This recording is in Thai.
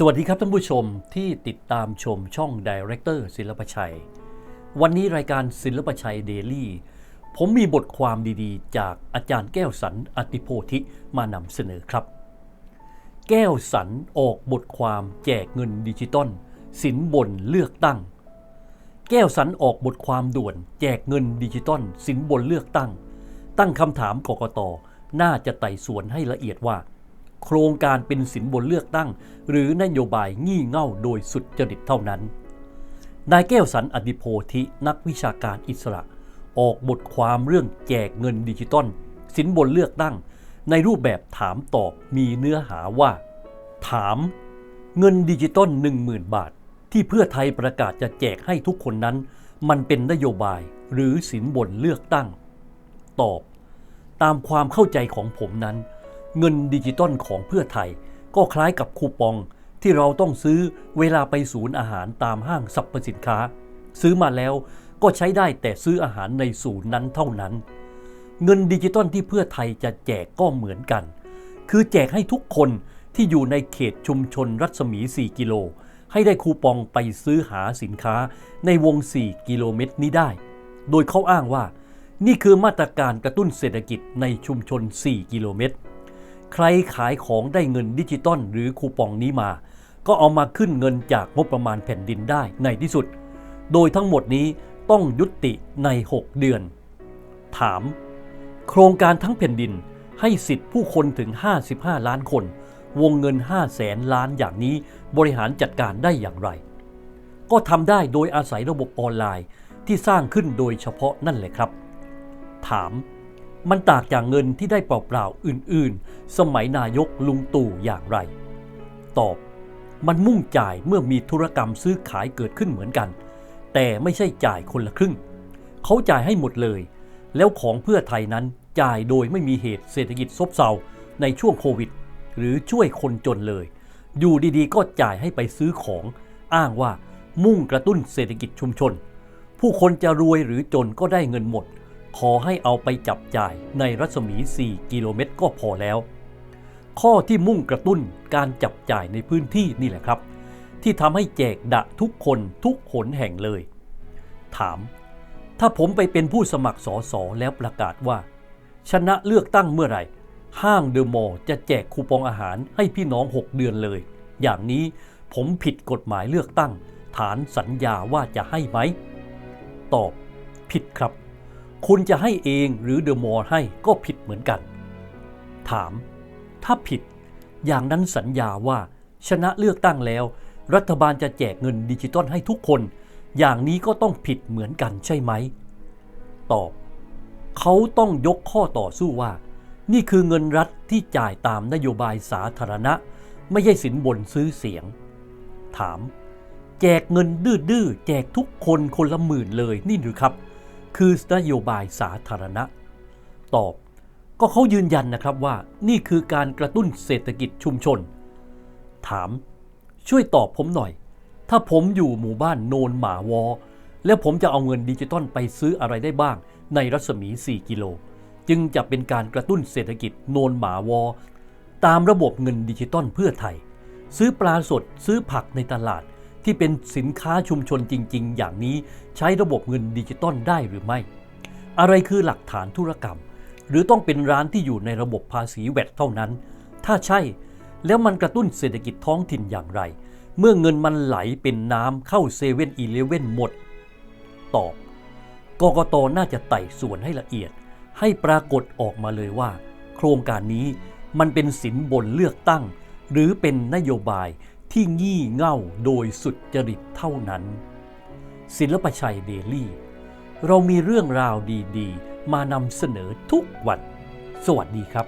สวัสดีครับท่านผู้ชมที่ติดตามชมช่อง Director ศิลปชัย วันนี้รายการศิลปชัยเดลี่ผมมีบทความดีๆ จากอาจารย์แก้วสันอติโพธิมานำเสนอครับ แก้วสันออกบทความแจกเงินดิจิตอลสินบนเลือกตั้ง แก้วสันออกบทความด่วน แจกเงินดิจิตอลสินบนเลือกตั้ง ตั้งคำถามกกตน่าจะไต่สวนให้ละเอียดว่า โครงการเป็นสินบนเลือกตั้ง หรือนโยบายงี่เง่าโดยสุดจริตเท่านั้น นายแก้วสันอดิโพธินักวิชาการอิสระ ออกบทความเรื่องแจกเงินดิจิตอลสินบนเลือกตั้ง ในรูปแบบถามตอบมีเนื้อหาว่า ถามเงินดิจิตอล10,000 บาท ที่เพื่อไทยประกาศจะแจกให้ทุกคนนั้น มันเป็นนโยบายหรือสินบนเลือกตั้ง ตอบ ตามความเข้าใจของผมนั้น เงินดิจิตอลของเพื่อไทย ก็คล้ายกับคูปองที่เราต้องซื้อเวลาไปศูนย์อาหารตามห้างสรรพสินค้า ซื้อมาแล้วก็ใช้ได้แต่ซื้ออาหารในศูนย์นั้นเท่านั้น เงินดิจิตอลที่เพื่อไทยจะแจกก็เหมือนกัน คือแจกให้ทุกคนที่อยู่ในเขตชุมชนรัศมี 4 กิโล ให้ได้คูปองไปซื้อหาสินค้าในวง 4 กิโลเมตรนี้ได้ โดยเขาอ้างว่า นี่คือมาตรการกระตุ้นเศรษฐกิจในชุมชน 4 กิโลเมตร ใครขายของได้เงินดิจิตอลหรือคูปองนี้มา ก็เอามาขึ้นเงินจากงบประมาณแผ่นดินได้ในที่สุด โดยทั้งหมดนี้ต้องยุติใน 6 เดือน ถาม โครงการทั้งแผ่นดินให้สิทธิผู้คนถึง 55 ล้านคน วงเงิน 5 แสนล้านอย่างนี้บริหารจัดการได้อย่างไร ก็ทำได้โดยอาศัยระบบออนไลน์ที่สร้างขึ้นโดยเฉพาะนั่นแหละครับ ถาม มันต่างจากเงินที่ได้เปล่าๆอื่นๆ สมัยนายกลุงตู่อย่างไร ตอบ มันมุ่งจ่ายเมื่อมีธุรกรรมซื้อขายเกิดขึ้นเหมือนกัน แต่ไม่ใช่จ่ายคนละครึ่ง เขาจ่ายให้หมดเลย แล้วของเพื่อไทยนั้นจ่ายโดยไม่มีเหตุเศรษฐกิจซบเซาในช่วงโควิด หรือช่วยคนจนเลย อยู่ดีๆ ก็จ่ายให้ไปซื้อของ อ้างว่ามุ่งกระตุ้นเศรษฐกิจชุมชน ผู้คนจะรวยหรือจนก็ได้เงินหมด ขอให้เอาไปจับจ่ายในรัศมี 4 กิโลเมตรก็พอแล้ว ข้อที่มุ่งกระตุ้นการจับจ่ายในพื้นที่นี่แหละครับ ที่ทำให้แจกดะทุกคนทุกหนแห่งเลย ถาม ถ้าผมไปเป็นผู้สมัครสอสอแล้วประกาศว่า ชนะเลือกตั้งเมื่อไหร่ ห้างเดอะมอลล์จะแจกคูปองอาหารให้พี่น้อง 6 เดือนเลย อย่างนี้ผมผิดกฎหมายเลือกตั้ง ฐานสัญญาว่าจะให้ไหม ตอบ ผิดครับ คุณจะให้เองหรือเดอะมอลล์ให้ก็ผิดเหมือนกัน ถาม ถ้าผิด อย่างนั้นสัญญาว่า ชนะเลือกตั้งแล้ว รัฐบาลจะแจกเงินดิจิตอลให้ทุกคน อย่างนี้ก็ต้องผิดเหมือนกันใช่ไหม ตอบ เขาต้องยกข้อต่อสู้ว่า นี่คือเงินรัฐที่จ่ายตามนโยบายสาธารณะ ไม่ใช่สินบนซื้อเสียง ถาม แจกเงินดื้อๆแจกทุกคนคนละหมื่นเลยนี่หรือครับ คือนโยบายสาธารณะ ตอบ ก็เขายืนยันนะครับว่านี่คือการกระตุ้นเศรษฐกิจชุมชน ถาม ช่วยตอบผมหน่อย ถ้าผมอยู่หมู่บ้านโนนหมาวอ แล้วผมจะเอาเงินดิจิตอลไปซื้ออะไรได้บ้าง ในรัศมี 4 กิโล จึงจะเป็นการกระตุ้นเศรษฐกิจโนนหมาวอ ตามระบบเงินดิจิตอลเพื่อไทย ซื้อปลาสดซื้อผักในตลาด ที่เป็นสินค้าชุมชนจริง ๆ อย่างนี้ใช้ระบบเงินดิจิตอลได้หรือไม่ อะไรคือหลักฐานธุรกรรม หรือต้องเป็นร้านที่อยู่ในระบบภาษีแวดเท่านั้น ถ้าใช่แล้วมันกระตุ้นเศรษฐกิจท้องถิ่นอย่างไร เมื่อเงินมันไหลเป็นน้ำเข้าเซเว่นอีเลเว่นหมด ตอบกกตน่าจะไต่สวนให้ละเอียด ให้ปรากฏออกมาเลยว่า โครงการนี้มันเป็นสินบนเลือกตั้ง หรือเป็นนโยบาย ที่งี่เง่าโดยสุดจริตเท่านั้น ศิลปชัยเดลี่ เรามีเรื่องราวดีๆ มานำเสนอทุกวัน สวัสดีครับ